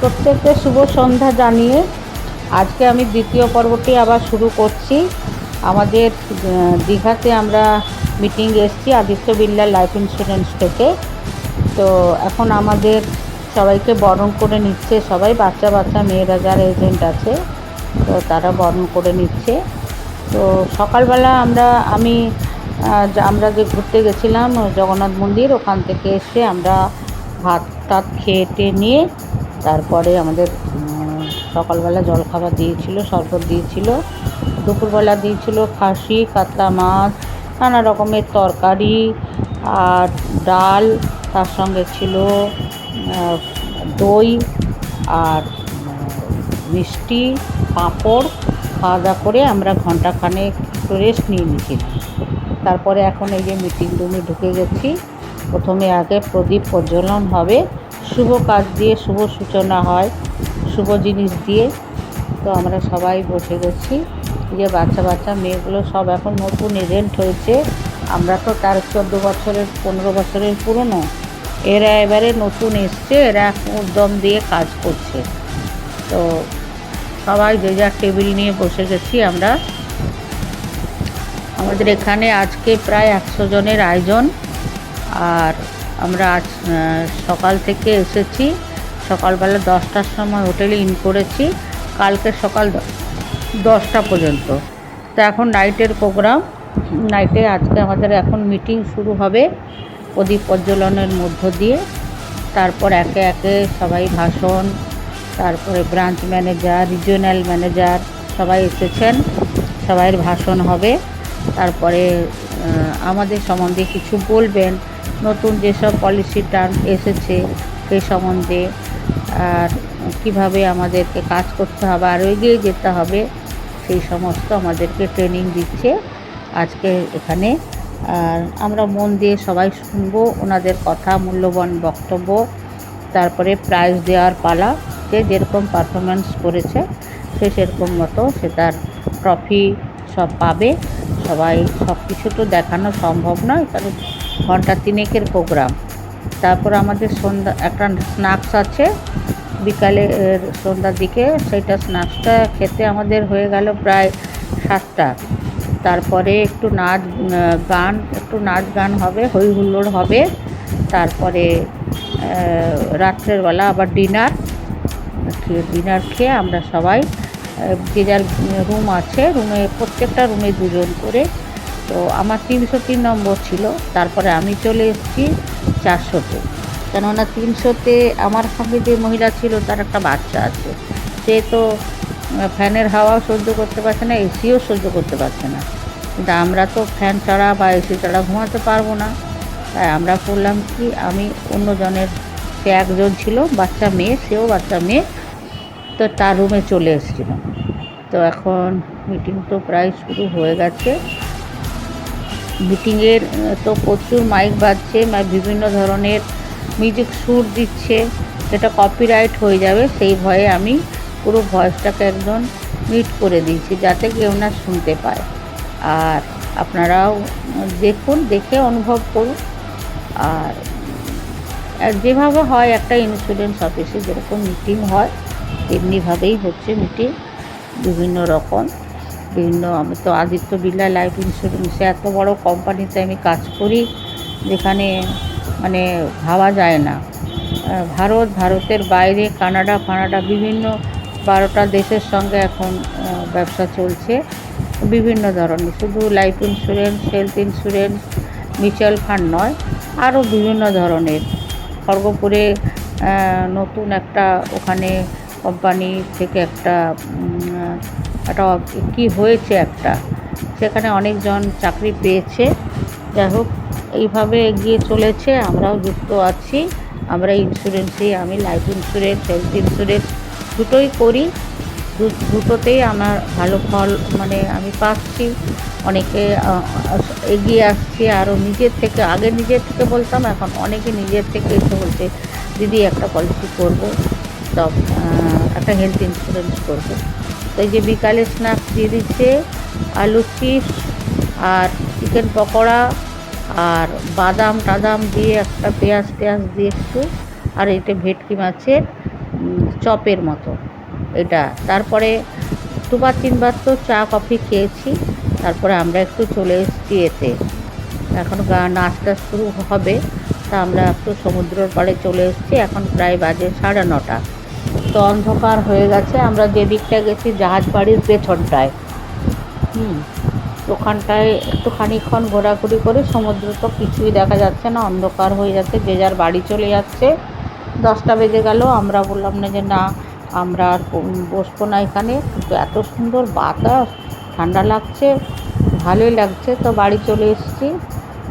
প্রত্যেককে শুভ সন্ধ্যা জানিয়ে আজকে আমি দ্বিতীয় পর্বটি আবার শুরু করছি। আমাদের দীঘাতে আমরা মিটিং এসেছি আদিত্য বিড়লা লাইফ ইন্স্যুরেন্স থেকে। তো এখন আমাদের সবাইকে বরণ করে নিচ্ছে সবাই, বাচ্চা বাচ্চা, মেয়েরা যারা এজেন্ট আছে, তো তারা বরণ করে নিচ্ছে। তো সকালবেলা আমরা, আমি আমরা যে ঘুরতে গেছিলাম, জগন্নাথ মন্দির, ওখান থেকে এসে আমরা ভাত টাত খেয়ে নিয়ে তারপরে আমাদের সকালবেলা জলখাবার দিয়েছিল, শরবত দিয়েছিল, দুপুরবেলা দিয়েছিল খাসি, কাতলা মাছ, নানা রকমের তরকারি আর ডাল, তার সঙ্গে ছিল দই আর মিষ্টি, পাঁপড়। খাওয়া দাওয়া করে আমরা ঘন্টাখানেক একটু রেস্ট নিয়ে নিয়েছিলাম। তারপরে এখন এই যে মিটিং রুমে ঢুকে গেছি। প্রথমে আগে প্রদীপ প্রজ্বলন হবে। শুভ কাজ দিয়ে শুভ সূচনা হয়, শুভ জিনিস দিয়ে। তো আমরা সবাই বসে গেছি। যে বাচ্চা বাচ্চা, মেয়েগুলো সব এখন নতুন এজেন্ট হয়েছে। আমরা তো তার চোদ্দ বছরের, পনেরো বছরের পুরনো। এরা এবারে নতুন এসছে, এরা উদ্যম দিয়ে কাজ করছে। তো সবাই যে যার টেবিল নিয়ে বসে গেছি আমরা। আমাদের এখানে আজকে প্রায় একশো জনের আয়োজন। আর আমরা আজ সকাল থেকে এসেছি। সকালবেলা দশটার সময় হোটেলে ইন করেছি। কালকে সকাল দশটা পর্যন্ত। তো এখন নাইটের প্রোগ্রাম। নাইটে আজকে আমাদের এখন মিটিং শুরু হবে প্রদীপ প্রজ্বলনের মধ্য দিয়ে। তারপর একে একে সবাই ভাষণ, তারপরে ব্রাঞ্চ ম্যানেজার, রিজিওনাল ম্যানেজার সবাই এসেছেন। সবাইয়ের ভাষণ হবে। তারপরে আমাদের সম্বন্ধে কিছু বলবেন। নতুন যেসব পলিসি টার্ম এসেছে সেই সম্বন্ধে আর কীভাবে আমাদেরকে কাজ করতে হবে আর এগিয়ে যেতে হবে, সেই সমস্ত আমাদেরকে ট্রেনিং দিচ্ছে আজকে এখানে। আর আমরা মন দিয়ে সবাই শুনব ওনাদের কথা, মূল্যবান বক্তব্য, তারপরে প্রাইজ দেওয়ার পালা, যে যেরকম পারফরমেন্স করেছে সে সেরকম মতো সে তার ট্রফি সব পাবে। সবাই সব কিছু তো দেখানো সম্ভব নয়, কারণ ঘণ্টা তিনেকের প্রোগ্রাম। তারপর আমাদের সন্ধ্যা একটা স্ন্যাক্স আছে বিকালে সন্ধ্যার দিকে সেইটা স্ন্যাক্সটা খেতে আমাদের হয়ে গেল প্রায় সাতটা। তারপরে একটু নাচ গান একটু নাচ গান হবে হই হুল্লোড় হবে। তারপরে আহ, রাত্রের বেলা আবার ডিনার ডিনার খেয়ে আমরা সবাই যে যার রুম আছে রুমে প্রত্যেকটা রুমে দুজন করে তো আমার তিনশো তিন নম্বর ছিল। তারপরে আমি চলে এসেছি চারশোতে কেননা তিনশোতে আমার সঙ্গে যে মহিলা ছিল, তার একটা বাচ্চা আছে। সে তো ফ্যানের হাওয়াও সহ্য করতে পারছে না, এসিও সহ্য করতে পারছে না। কিন্তু আমরা তো ফ্যান ছাড়া বা এসি ছাড়া ঘুমাতে পারব না। তাই আমরা করলাম কি, আমি অন্যজনের সে একজন ছিল, বাচ্চা মেয়ে, সেও বাচ্চা মেয়ে, তো তার রুমে চলে এসেছিলাম। তো এখন মিটিং তো প্রায় শুরু হয়ে গেছে। মিটিংয়ের তো প্রচুর মাইক বাজছে বিভিন্ন ধরনের মিউজিক সুর দিচ্ছে, সেটা কপিরাইট হয়ে যাবে, সেই ভয়ে আমি পুরো ভয়েসটাকে একদম মিট করে দিয়েছি, যাতে কেউ না শুনতে পায়। আর আপনারাও দেখুন, দেখে অনুভব করুন। আর আর যেভাবে হয়, একটা ইন্স্যুরেন্স অফিসে যেরকম মিটিং হয়, তেমনিভাবেই হচ্ছে মিটিং বিভিন্ন রকম। বিভিন্ন, আমি তো আদিত্য বিড়লা লাইফ ইন্স্যুরেন্সে এত বড় কোম্পানিতে আমি কাজ করি, যেখানে মানে ভাবা যায় না। ভারত, ভারতের বাইরে, কানাডা ফানাডা বিভিন্ন বারোটা দেশের সঙ্গে এখন ব্যবসা চলছে, বিভিন্ন ধরনের। শুধু life insurance health insurance mutual fund নয়, আরও বিভিন্ন ধরনের। খড়গপুরে নতুন একটা ওখানে কোম্পানি থেকে একটা একটা কি হয়েছে একটা। সেখানে অনেকজন চাকরি পেয়েছে। যাই হোক, এইভাবে এগিয়ে চলেছে। আমরাও যুক্ত আছি। আমরা ইন্স্যুরেন্সেই আমি লাইফ ইন্স্যুরেন্স হেলথ ইন্স্যুরেন্স দুটোই করি। দুটোতেই আমার ভালো ফল মানে আমি পাচ্ছি। অনেকে এগিয়ে আসছে। আরও নিজের থেকে, আগে নিজের থেকে বলতাম, এখন অনেকে নিজের থেকে এসে বলছে, দিদি, একটা পলিসি করব সব একটা হেলথ ইন্স্যুরেন্স করব। এই যে বিকালে স্ন্যাক্স দিয়ে দিচ্ছে, আলু চিপস আর চিকেন পকোড়া আর বাদাম টাদাম দিয়ে একটা পেঁয়াজ টেয়াজ দিয়ে একটু, আর এটা ভেটকি মাছের চপের মতো। এটা তারপরে দুবার তিনবার তো চা, কফি খেয়েছি, তারপরে আমরা একটু চলে এসেছি এতে। এখন নাচটা শুরু হবে, তা আমরা একটু সমুদ্রের পাড়ে চলে এসেছি, এখন প্রায় বাজে সাড়ে নটা। তো অন্ধকার হয়ে গেছে, আমরা যে দিকটা গেছি জাহাজ বাড়ির পেছনটায়। হুম, ওখানটায় একটু খানিকক্ষণ ঘোরাঘুরি করে সমুদ্র তো কিছুই দেখা যাচ্ছে না, অন্ধকার হয়ে যাচ্ছে, যে যার বাড়ি চলে যাচ্ছে। দশটা বেজে গেল, আমরা বললাম না যে না, আমরা আর বসবো না এখানে, কিন্তু এত সুন্দর বাতাস, ঠান্ডা লাগছে, ভালোই লাগছে। তো বাড়ি চলে এসেছি,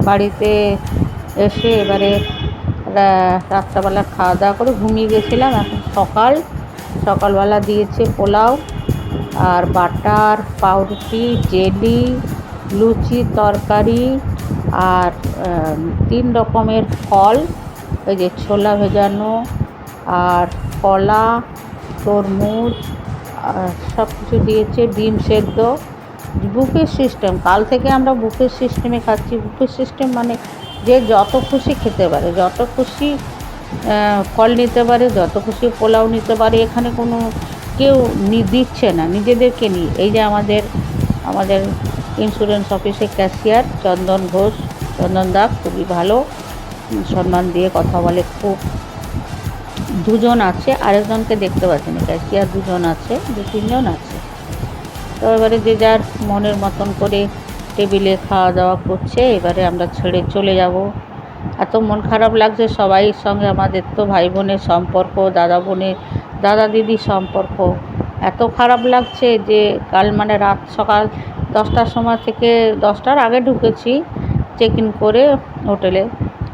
বাড়িতে এসে এবারে রাত্রাবেলা খাওয়া দাওয়া করে ঘুমিয়ে গেছিলাম, এখন সকাল। সকালবেলা দিয়েছে পোলাও আর বাটার, পাউরুটি, জেলি, লুচি, তরকারি আর তিন রকমের ফল। ওই যে ছোলা ভেজানো আর কলা, তরমুজ সব কিছু দিয়েছে, ডিম সেদ্ধ। বুফে সিস্টেম, কাল থেকে আমরা বুফে সিস্টেমে খাচ্ছি। বুফে সিস্টেম মানে যে যত খুশি খেতে পারে, যত খুশি ফল নিতে পারে, যত খুশি পোলাও নিতে পারে, এখানে কোনো কেউ দিচ্ছে না, নিজেদেরকে নিয়ে। এই যে আমাদের আমাদের ইন্স্যুরেন্স অফিসের ক্যাশিয়ার চন্দন ঘোষ, চন্দন দা, খুবই ভালো। সম্মান দিয়ে কথা বলে। খুব দুজন আছে, আরেকজনকে দেখতে পাচ্ছি না ক্যাশিয়ার দুজন আছে, দু তিনজন আছে। তো এবারে যে যার মনের মতন করে টেবিলে খাওয়া দাওয়া করছে, এবারে আমরা ছেড়ে চলে যাব। এত মন খারাপ লাগছে, সবাই সঙ্গে আমাদের তো ভাই বোনের সম্পর্ক দাদা বোনের দাদা দিদির সম্পর্ক। এত খারাপ লাগছে যে কাল মানে রাত সকাল দশটার সময় থেকে দশটার আগে ঢুকেছি চেক ইন করে হোটেলে।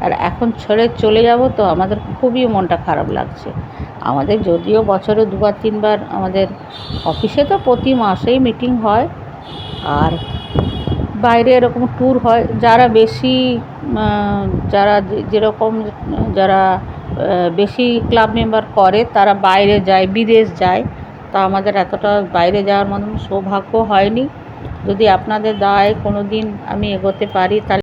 আর এখন ছেড়ে চলে যাব তো আমাদের খুবই মনটা খারাপ লাগছে। আমাদের যদিও বছরে দুবার, তিনবার আমাদের অফিসে তো প্রতি মাসেই মিটিং হয়। আর বাইরে এরকম ট্যুর হয়, যারা বেশি যারা যেরকম, যারা বেশি ক্লাব মেম্বার করে, তারা বাইরে যায়, বিদেশ যায়। তা আমাদের এতটা বাইরে যাওয়ার মতন সৌভাগ্য হয়নি। যদি আপনাদের দায় কোনো দিন আমি এগোতে পারি, তাহলে